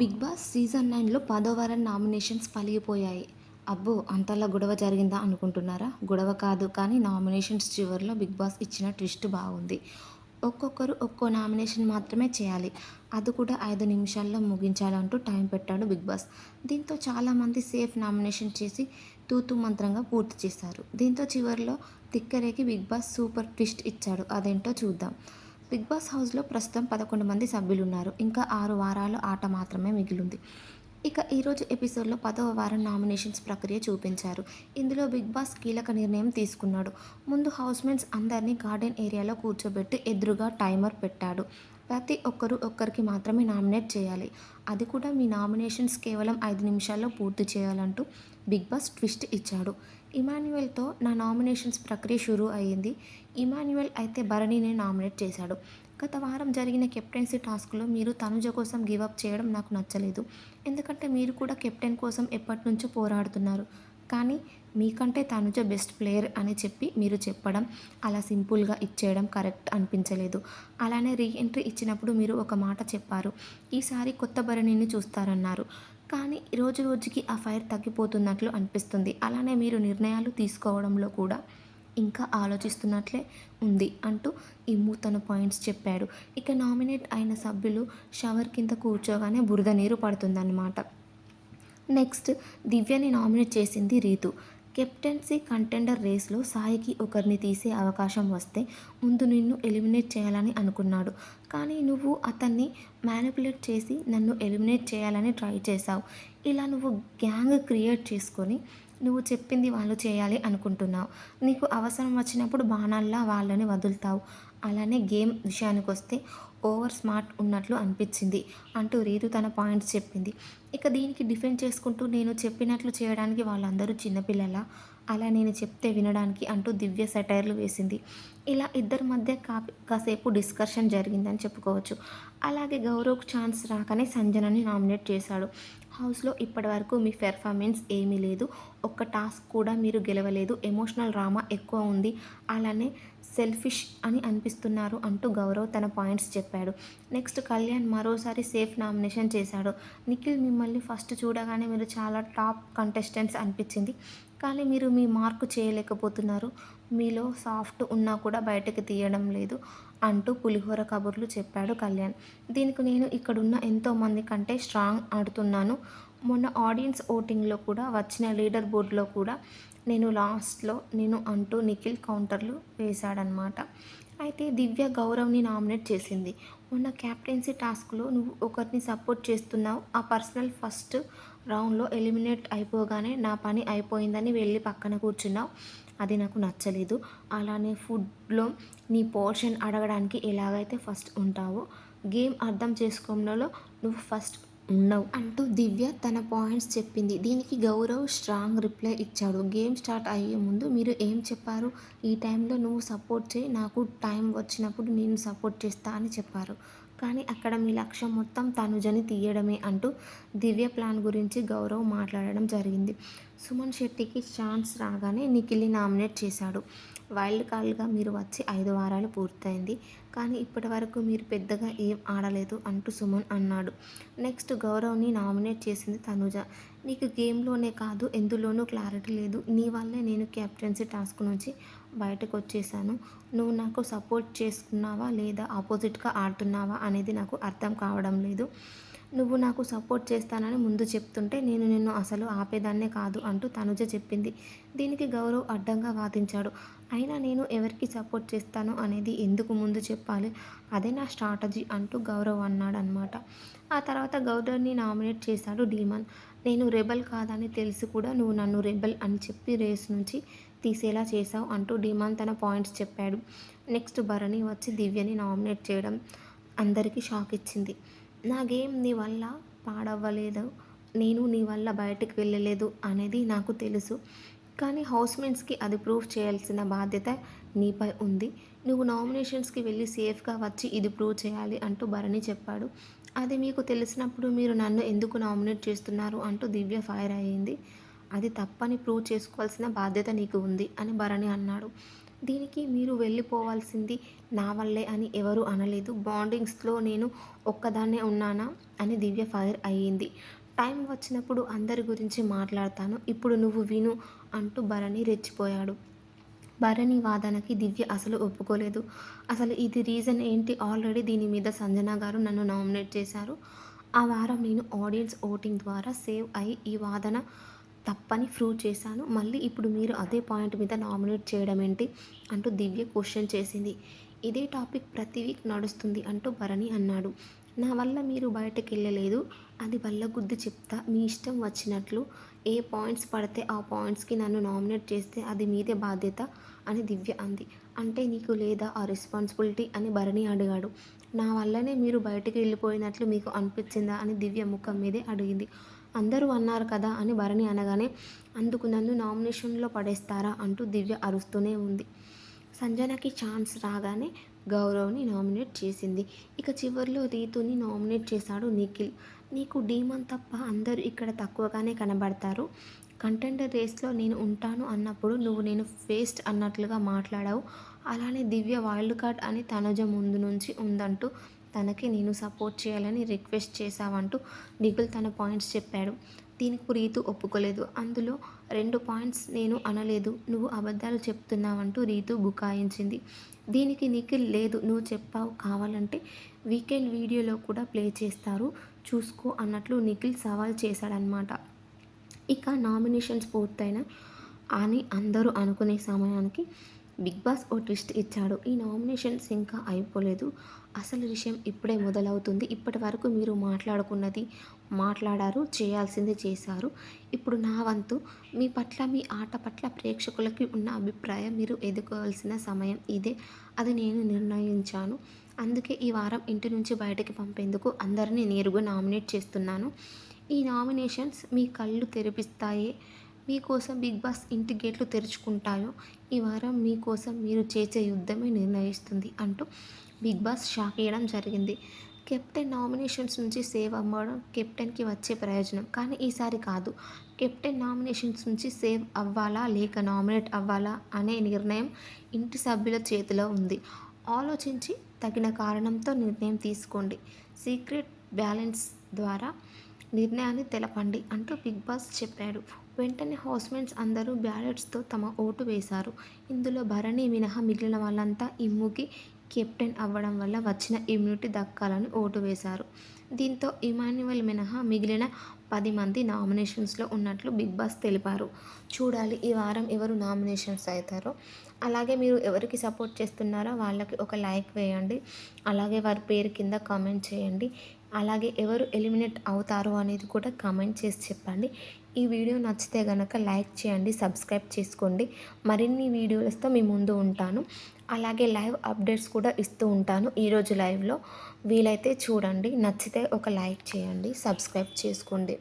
Big boss season నైన్లో పదో వారం నామినేషన్స్ పలిగిపోయాయి అబ్బో అంతలా గొడవ జరిగిందా అనుకుంటున్నారా? గొడవ కాదు కానీ నామినేషన్స్ చివరిలో బిగ్ బాస్ ఇచ్చిన ట్విస్ట్ బాగుంది. ఒక్కొక్కరు ఒక్కో నామినేషన్ మాత్రమే చేయాలి. అది కూడా ఐదు నిమిషాల్లో ముగించాలంటూ టైం పెట్టాడు బిగ్ బాస్. దీంతో చాలామంది సేఫ్ నామినేషన్ చేసి తూతు మంత్రంగా పూర్తి చేశారు. దీంతో చివరిలో తిక్కరేకి బిగ్ బాస్ సూపర్ ట్విస్ట్ ఇచ్చాడు. అదేంటో చూద్దాం. బిగ్ బాస్ హౌస్లో ప్రస్తుతం పదకొండు మంది సభ్యులు ఉన్నారు ఇంకా ఆరు వారాలు ఆట మాత్రమే మిగిలింది. ఇక ఈరోజు ఎపిసోడ్లో పదవ వారం నామినేషన్స్ ప్రక్రియ చూపించారు. ఇందులో బిగ్ బాస్ కీలక నిర్ణయం తీసుకున్నాడు. ముందు హౌస్మేట్స్ అందరినీ గార్డెన్ ఏరియాలో కూర్చోబెట్టి ఎదురుగా టైమర్ పెట్టాడు. ప్రతి ఒక్కరు ఒక్కరికి మాత్రమే నామినేట్ చేయాలి. అది కూడా మీ నామినేషన్స్ కేవలం ఐదు నిమిషాల్లో పూర్తి చేయాలంటూ బిగ్ బాస్ ట్విస్ట్ ఇచ్చాడు. ఇమాన్యువల్తో నా నామినేషన్స్ ప్రక్రియ షురూ అయ్యింది. ఇమాన్యువల్ అయితే భరణిని నామినేట్ చేశాడు. గత వారం జరిగిన కెప్టెన్సీ టాస్క్లో మీరు తనుజ కోసం గివప్ చేయడం నాకు నచ్చలేదు. ఎందుకంటే మీరు కూడా కెప్టెన్ కోసం ఎప్పటి నుంచో పోరాడుతున్నారు. కానీ మీకంటే తనుజ బెస్ట్ ప్లేయర్ అని చెప్పి మీరు చెప్పడం అలా సింపుల్గా ఇచ్చేయడం కరెక్ట్ అనిపించలేదు. అలానే రీఎంట్రీ ఇచ్చినప్పుడు మీరు ఒక మాట చెప్పారు. ఈసారి కొత్త భరణిని చూస్తారన్నారు. కానీ రోజు రోజుకి ఆ ఫైర్ తగ్గిపోతున్నట్లు అనిపిస్తుంది. అలానే మీరు నిర్ణయాలు తీసుకోవడంలో కూడా ఇంకా ఆలోచిస్తున్నట్లే ఉంది అంటూ ఇమ్ము తన పాయింట్స్ చెప్పాడు. ఇక నామినేట్ అయిన సభ్యులు షవర్ కింద కూర్చోగానే బురద నీరు పడుతుందన్నమాట. నెక్స్ట్ దివ్యని నామినేట్ చేసింది రీతు. కెప్టెన్సీ కంటెండర్ రేస్లో సాయికి ఒకరిని తీసే అవకాశం వస్తే ముందు నిన్ను ఎలిమినేట్ చేయాలని అనుకున్నాడు. కానీ నువ్వు అతన్ని మ్యానిపులేట్ చేసి నన్ను ఎలిమినేట్ చేయాలని ట్రై చేశావు. ఇలా నువ్వు గ్యాంగ్ క్రియేట్ చేసుకొని నువ్వు చెప్పింది వాళ్ళు చేయాలి అనుకుంటున్నావు. నీకు అవసరం వచ్చినప్పుడు బాణాల్లా వాళ్ళని వదులుతావు. అలానే గేమ్ విషయానికి వస్తే ఓవర్ స్మార్ట్ ఉన్నట్లు అనిపించింది అంటూ రీతు తన పాయింట్స్ చెప్పింది. ఇక దీనికి డిఫెండ్ చేసుకుంటూ నేను చెప్పినట్లు చేయడానికి వాళ్ళందరూ చిన్నపిల్లల? అలా నేను చెప్తే వినడానికి అంటూ దివ్య సెటైర్లు వేసింది. ఇలా ఇద్దరి మధ్య కా కాసేపు డిస్కషన్ జరిగిందని చెప్పుకోవచ్చు. అలాగే గౌరవ్కు ఛాన్స్ రాకనే సంజనని నామినేట్ చేశాడు. హౌస్లో ఇప్పటివరకు మీ పెర్ఫార్మెన్స్ ఏమీ లేదు. ఒక్క టాస్క్ కూడా మీరు గెలవలేదు. ఎమోషనల్ డ్రామా ఎక్కువ ఉంది. అలానే సెల్ఫిష్ అని అనిపిస్తున్నారు అంటూ గౌరవ్ తన పాయింట్స్ చెప్పాడు. నెక్స్ట్ కళ్యాణ్ మరోసారి సేఫ్ నామినేషన్ చేశాడు. నిఖిల్ మిమ్మల్ని ఫస్ట్ చూడగానే మీరు చాలా టాప్ కంటెస్టెంట్స్ అనిపించింది. కానీ మీరు మీ మార్కు చేయలేకపోతున్నారు. మీలో సాఫ్ట్ ఉన్నా కూడా బయటకు తీయడం లేదు అంటూ పులిహోర కబుర్లు చెప్పాడు కళ్యాణ్. దీనికి నేను ఇక్కడున్న ఎంతోమంది కంటే స్ట్రాంగ్ ఆడుతున్నాను. మొన్న ఆడియన్స్ ఓటింగ్లో కూడా వచ్చిన లీడర్ బోర్డులో కూడా నేను లాస్ట్లో నేను అంటూ నిఖిల్ కౌంటర్లు వేశాడనమాట అయితే దివ్య గౌరవ్ని నామినేట్ చేసింది. మొన్న క్యాప్టెన్సీ టాస్క్లో నువ్వు ఒకరిని సపోర్ట్ చేస్తున్నావు. ఆ పర్సనల్ ఫస్ట్ రౌండ్లో ఎలిమినేట్ అయిపోగానే నా పని అయిపోయిందని వెళ్ళి పక్కన కూర్చున్నావు. అది నాకు నచ్చలేదు. అలానే ఫుడ్లో నీ పోర్షన్ అడగడానికి ఎలాగైతే ఫస్ట్ ఉంటావో గేమ్ అర్థం చేసుకోవడంలో నువ్వు ఫస్ట్ ఉండవు. అంటూ దివ్య తన పాయింట్స్ చెప్పింది. దీనికి గౌరవ్ స్ట్రాంగ్ రిప్లై ఇచ్చాడు. గేమ్ స్టార్ట్ అయ్యే ముందు మీరు ఏం చెప్పారు? ఈ టైంలో నువ్వు సపోర్ట్ చేయి. నాకు టైం వచ్చినప్పుడు నేను సపోర్ట్ చేస్తా అని చెప్పారు. కానీ అక్కడ మీ లక్ష్యం మొత్తం తనుజని తీయడమే అంటూ దివ్య ప్లాన్ గురించి గౌరవ్ మాట్లాడడం జరిగింది. సుమన్ శెట్టికి ఛాన్స్ రాగానే నిఖిల్ని నామినేట్ చేశాడు. వైల్డ్ కార్డ్గా మీరు వచ్చి ఐదు వారాలు పూర్తయింది. కానీ ఇప్పటి వరకు మీరు పెద్దగా ఏం ఆడలేదు అంటూ సుమన్ అన్నాడు. నెక్స్ట్ గౌరవ్ని నామినేట్ చేసింది తనుజ. నీకు గేమ్లోనే కాదు ఎందులోనూ క్లారిటీ లేదు. నీ వల్లే నేను క్యాప్టెన్సీ టాస్క్ నుంచి బయటకు వచ్చేసాను. నువ్వు నాకు సపోర్ట్ చేసుకున్నావా లేదా ఆపోజిట్గా ఆడుతున్నావా అనేది నాకు అర్థం కావడం లేదు. నువ్వు నాకు సపోర్ట్ చేస్తానని ముందు చెప్తుంటే నేను నిన్ను అసలు ఆపేదాన్నే కాదు అంటూ తనుజ చెప్పింది. దీనికి గౌరవ్ అడ్డంగా వాదించాడు. అయినా నేను ఎవరికి సపోర్ట్ చేస్తాను అనేది ఎందుకు ముందు చెప్పాలి? అదే నా స్ట్రాటజీ అంటూ గౌరవ్ అన్నాడు అనమాట ఆ తర్వాత గౌరవ్ని నామినేట్ చేశాడు డీమన్. నేను రెబల్ కాదని తెలిసి కూడా నువ్వు నన్ను రెబల్ అని చెప్పి రేస్ నుంచి తీసేలా చేశావు అంటూ డీమాన్ తన పాయింట్స్ చెప్పాడు. నెక్స్ట్ భరణి వచ్చి దివ్యని నామినేట్ చేయడం అందరికీ షాక్ ఇచ్చింది. నా గేమ్ నీ వల్ల పాడవ్వలేదు. నేను నీ వల్ల బయటకు వెళ్ళలేదు అనేది నాకు తెలుసు. కానీ హౌస్మేట్స్కి అది ప్రూవ్ చేయాల్సిన బాధ్యత నీపై ఉంది. నువ్వు నామినేషన్స్కి వెళ్ళి సేఫ్గా వచ్చి ఇది ప్రూవ్ చేయాలి అంటూ భరణి చెప్పాడు. అది మీకు తెలిసినప్పుడు మీరు నన్ను ఎందుకు నామినేట్ చేస్తున్నారు అంటూ దివ్య ఫైర్ అయ్యింది. అది తప్పని ప్రూవ్ చేసుకోవాల్సిన బాధ్యత నీకు ఉంది అని భరణి అన్నాడు. దీనికి మీరు వెళ్ళిపోవాల్సింది నా వల్లే అని ఎవరు అనలేదు. బాండింగ్స్లో నేను ఒక్కదాన్నే ఉన్నానా అని దివ్య ఫైర్ అయ్యింది. టైం వచ్చినప్పుడు అందరి గురించి మాట్లాడతాను. ఇప్పుడు నువ్వు విను అంటూ భరణి రెచ్చిపోయాడు. భరణి వాదనకి దివ్య అసలు ఒప్పుకోలేదు. అసలు ఇది రీజన్ ఏంటి? ఆల్రెడీ దీని మీద సంజన గారు నన్ను నామినేట్ చేశారు. ఆ వారం నేను ఆడియన్స్ ఓటింగ్ ద్వారా సేవ్ అయి ఈ వాదన తప్పని ప్రూవ్ చేశాను. మళ్ళీ ఇప్పుడు మీరు అదే పాయింట్ మీద నామినేట్ చేయడం ఏంటి అంటూ దివ్య క్వశ్చన్ చేసింది. ఇదే టాపిక్ ప్రతి వీక్ నడుస్తుంది అంటూ భరణి అన్నాడు. నా వల్ల మీరు బయటకు వెళ్ళలేదు. అది వల్ల గుద్ది చెప్తా. మీ ఇష్టం వచ్చినట్లు ఏ పాయింట్స్ పడితే ఆ పాయింట్స్కి నన్ను నామినేట్ చేస్తే అది మీదే బాధ్యత అని దివ్య అంది. అంటే నీకు లేదా ఆ రెస్పాన్సిబిలిటీ అని భరణి అడిగాడు. నా వల్లనే మీరు బయటికి వెళ్ళిపోయినట్లు మీకు అనిపించిందా అని దివ్య ముఖం మీదే అడిగింది. అందరూ అన్నారు కదా అని భరణి అనగానే అందుకు నన్ను నామినేషన్లో పడేస్తారా అంటూ దివ్య అరుస్తూనే ఉంది. సంజనకి ఛాన్స్ రాగానే గౌరవ్ని నామినేట్ చేసింది. ఇక చివరిలో రీతుని నామినేట్ చేశాడు నిఖిల్. నీకు డీమన్ తప్ప అందరూ ఇక్కడ తక్కువగానే కనబడతారు. కంటెండర్ రేస్లో నేను ఉంటాను అన్నప్పుడు నువ్వు నేను ఫేస్ట్ అన్నట్లుగా మాట్లాడావు. అలానే దివ్య వైల్డ్ కార్డ్ అని తనుజ ముందు నుంచి ఉందంటూ తనకి నేను సపోర్ట్ చేయాలని రిక్వెస్ట్ చేశావంటూ నిఖిల్ తన పాయింట్స్ చెప్పాడు. దీనికి రీతు ఒప్పుకోలేదు. అందులో రెండు పాయింట్స్ నేను అనలేదు. నువ్వు అబద్ధాలు చెప్తున్నావంటూ రీతు బుకాయించింది. దీనికి నిఖిల్ లేదు నువ్వు చెప్పావు కావాలంటే వీకెండ్ వీడియోలో కూడా ప్లే చేస్తారు. చూసుకో అన్నట్లు నిఖిల్ సవాల్ చేశాడనమాట ఇక నామినేషన్స్ పూర్తయిన అని అందరూ అనుకునే సమయానికి బిగ్ బాస్ ఓ ట్విస్ట్ ఇచ్చాడు. ఈ నామినేషన్స్ ఇంకా అయిపోలేదు. అసలు విషయం ఇప్పుడే మొదలవుతుంది. ఇప్పటి వరకు మీరు మాట్లాడుకున్నది మాట్లాడారు చేయాల్సింది చేశారు. ఇప్పుడు నా వంతు మీ పట్ల మీ ఆట పట్ల ప్రేక్షకులకి ఉన్న అభిప్రాయం మీరు ఎదుర్కోవాల్సిన సమయం ఇదే అది నేను నిర్ణయించాను. అందుకే ఈ వారం ఇంటి నుంచి బయటకి పంపేందుకు అందరినీ నేరుగా నామినేట్ చేస్తున్నాను. ఈ నామినేషన్స్ మీ కళ్ళు తెరిపిస్తాయే మీకోసం బిగ్ బాస్ ఇంటి గేట్లు తెరుచుకుంటాయో ఈ వారం మీకోసం మీరు చేసే యుద్ధమే నిర్ణయిస్తుంది అంటూ బిగ్ బాస్ షాక్ ఇవ్వడం జరిగింది. కెప్టెన్ నామినేషన్స్ నుంచి సేవ్ అవ్వడం కెప్టెన్కి వచ్చే ప్రయోజనం. కానీ ఈసారి కాదు. కెప్టెన్ నామినేషన్స్ నుంచి సేవ్ అవ్వాలా లేక నామినేట్ అవ్వాలా అనే నిర్ణయం ఇంటి సభ్యుల చేతిలో ఉంది. ఆలోచించి తగిన కారణంతో నిర్ణయం తీసుకోండి. సీక్రెట్ బ్యాలెన్స్ ద్వారా నిర్ణయాన్ని తెలపండి అంటూ బిగ్ బాస్ చెప్పాడు. వెంటనే హౌస్మేట్స్ అందరూ బ్యాలెట్స్తో తమ ఓటు వేశారు. ఇందులో భరణి మినహా మిగిలిన వాళ్ళంతా ఇమ్ముకి కెప్టెన్ అవ్వడం వల్ల వచ్చిన ఇమ్యూనిటీ దక్కాలని ఓటు వేశారు. దీంతో ఇమాన్యువల్ మినహా మిగిలిన పది మంది నామినేషన్స్లో ఉన్నట్లు బిగ్ బాస్ తెలిపారు. చూడాలి ఈ వారం ఎవరు నామినేషన్స్ అవుతారో. అలాగే మీరు ఎవరికి సపోర్ట్ చేస్తున్నారో వాళ్ళకి ఒక లైక్ వేయండి. అలాగే వారి పేరు కింద కామెంట్ చేయండి. అలాగే ఎవరు ఎలిమినేట్ అవుతారు అనేది కూడా కామెంట్ చేసి చెప్పండి. ఈ వీడియో నచ్చితే కనుక లైక్ చేయండి సబ్స్క్రైబ్ చేసుకోండి. మరిన్ని వీడియోలతో మీ ముందు ఉంటాను. అలాగే లైవ్ అప్డేట్స్ కూడా ఇస్తూ ఉంటాను ఈరోజు లైవ్లో వీలైతే చూడండి నచ్చితే ఒక లైక్ చేయండి సబ్స్క్రైబ్ చేసుకోండి.